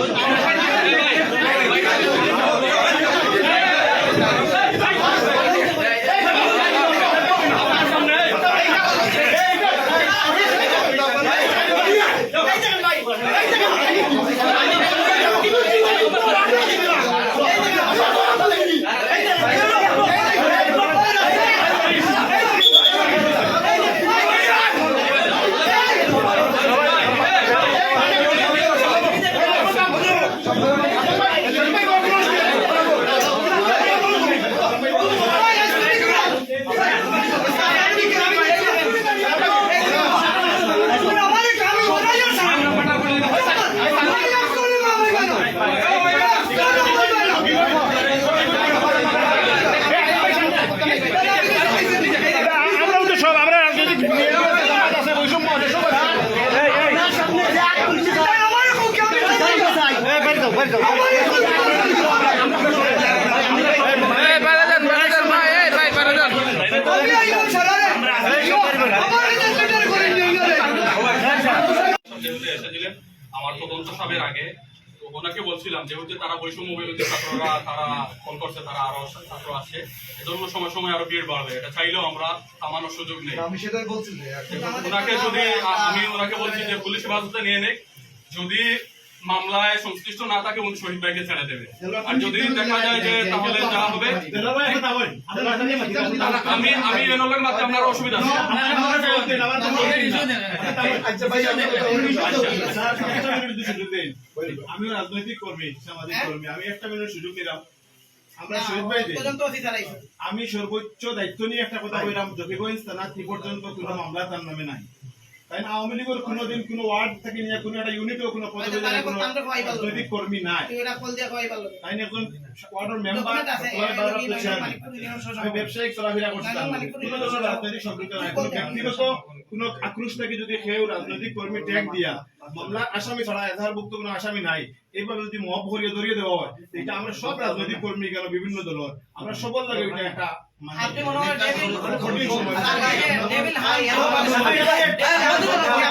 Thank you. আমার তদন্ত সবের আগে ওনাকে বলছিলাম যেহেতু তারা বৈষম্য বিরোধী ছাত্ররা তারা ফোন করছে তারা আরও ছাত্র আছে এজন্য সময় সময় আরও ভিড় বাড়বে এটা চাইলেও আমরা থামানোর সুযোগ নেই আমি সেটাই বলছি ওনাকে যদি আমি ওনাকে বলছি যে পুলিশ হেফাজতে নিয়ে নেক। যদি মামলায় সংশ্লিষ্ট না থাকে উনি শহীদ ভাইকে ছেড়ে দেবে আর যদি দেখা যায় যে তাহলে যা হবে আমি আমি এনলের মাধ্যমে আপনার অসুবিধা আছে আচ্ছা ভাই আমি আমি রাজনৈতিক কর্মী সামাজিক কর্মী আমি একটা মিনিট সুযোগ নিলাম আমরা শহীদ ভাই আমি সর্বোচ্চ দায়িত্ব নিয়ে একটা কথা বললাম জকিগঞ্জ থানা কি পর্যন্ত কোনো মামলা তার নামে নাই তাই না আওয়ামী লীগের কোনোদিন কোনো ওয়ার্ড থেকে নিয়ে কোনো একটা ইউনিটেও কোনো রাজনৈতিক কর্মী নাই তাই না ওয়ার্ডের মেম্বার আমি ব্যবসায়িক চলাফেরা করছিলাম কোনো ধরনের রাজনৈতিক সম্পৃক্ত নাই কোনো ব্যক্তিগত কোনো আক্রোশ থেকে যদি কেউ রাজনৈতিক কর্মী ট্যাগ দিয়া মামলা আসামি ছাড়া এজাহারভুক্ত কোনো আসামি নাই এইভাবে যদি মব ভরিয়ে ধরিয়ে দেওয়া হয় এটা আমরা সব রাজনৈতিক কর্মী কেন বিভিন্ন দলের আমরা সবার লাগে এটা একটা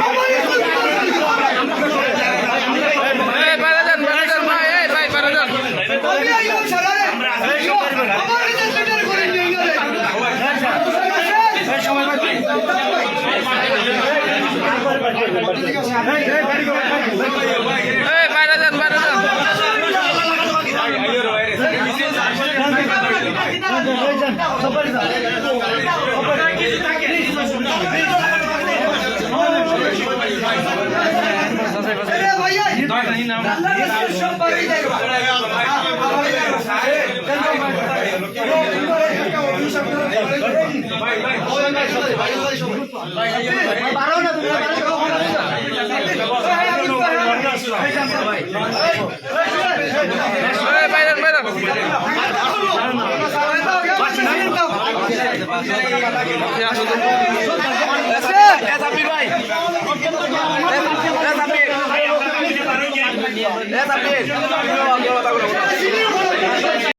আমার ভাই Nessa beijo.